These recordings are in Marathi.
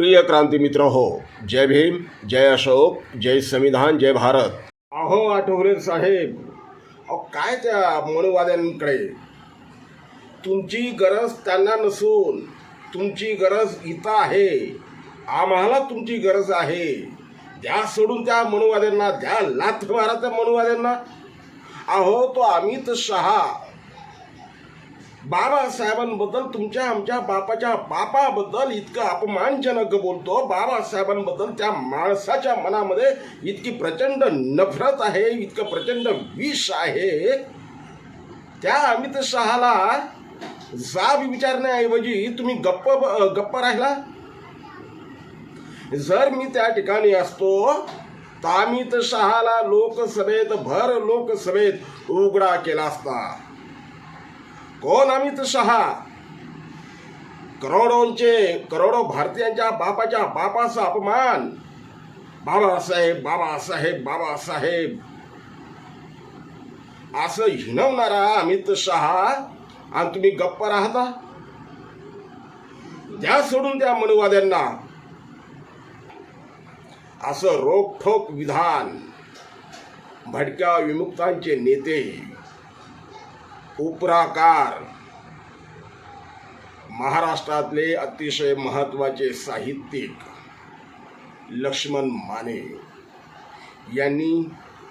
प्रिय क्रांती मित्र हो जय भीम जय अशोक जय संविधान जय भारत. अहो आठवले साहेब. अहो काय त्या मनुवाद्यांकडे? तुमची गरज त्यांना नसून तुमची गरज इथं आहे. आम्हाला तुमची गरज आहे. द्या सोडून त्या मनुवाद्यांना द्या लाथ मारा त्या मनुवाद्यांना. अहो तो अमित शहा बाबासाहेबांबद्दल तुमच्या आमच्या बापाच्या बापाबद्दल इतकं अपमानजनक बोलतो. बाबासाहेबांबद्दल त्या माणसाच्या मनामध्ये इतकी प्रचंड नफरत आहे इतकं प्रचंड विष आहे. त्या अमित शहाला जाब विचारण्याऐवजी तुम्ही गप्प गप्प राहिला? जर मी त्या ठिकाणी असतो तर अमित शहाला लोकसभेत भर लोकसभेत उघडा केला असता. कोण अमित शहा करोडोंचे करोडो भारतीयांच्या बापाच्या बापाचा अपमान. बाबासाहेब बाबासाहेब बाबासाहेब. असं हिणवणारा अमित शहा आणि तुम्ही गप्प राहता? द्या सोडून त्या मनुवाद्यांना. असं रोखोक विधान. भटक्या विमुक्तांचे नेते. उपराकार. महाराष्ट्रातले अतिशय महत्त्वाचे साहित्यिक लक्ष्मण माने यांनी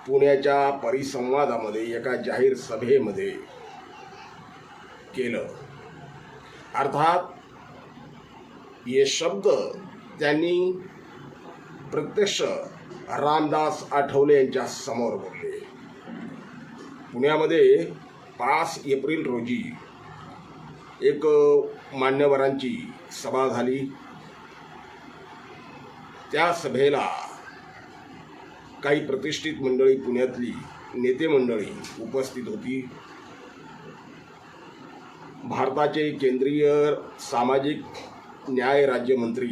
पुण्याच्या परिसंवादामध्ये एका जाहीर सभेमध्ये केलं. अर्थात हे शब्द त्यांनी प्रत्यक्ष रामदास आठवले यांच्या समोर बोलले. पुण्यामध्ये पाच एप्रिल रोजी एक मान्यवरांची सभा झाली. त्या सभेला काही प्रतिष्ठित मंडळी पुण्यातली नेते मंडळी उपस्थित होती. भारताचे केंद्रीय सामाजिक न्याय राज्यमंत्री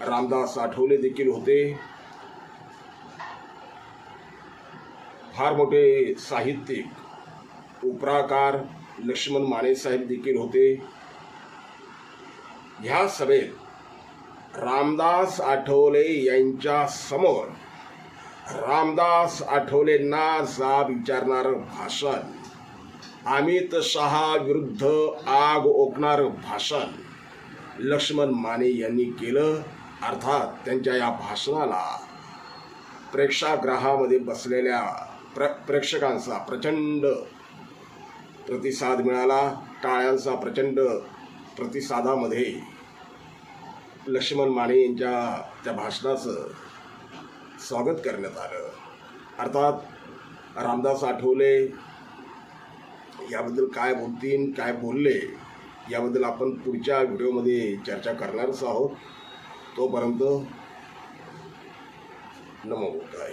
रामदास आठवले देखील होते. फार मोठे साहित्यिक उपराकार लक्ष्मण माने साहेब देखील होते. ह्या सभेत रामदास आठवले यांच्या समोर रामदास आठवलेंना जाब विचारणारं भाषण अमित शहा विरुद्ध आग ओकणारं भाषण लक्ष्मण माने यांनी केलं. अर्थात त्यांच्या या भाषणाला प्रेक्षागृहामध्ये बसलेल्या प्र प्रेक्षकांचा प्रचंड प्रतिसाद मिळाला. टाळ्यांचा प्रचंड प्रतिसादामध्ये लक्ष्मण माने यांच्या त्या भाषणाचं स्वागत करण्यात आलं. अर्थात रामदास आठवले याबद्दल काय बोलतील काय बोलले याबद्दल आपण पुढच्या व्हिडिओमध्ये चर्चा करणारच आहोत. तोपर्यंत नमो काय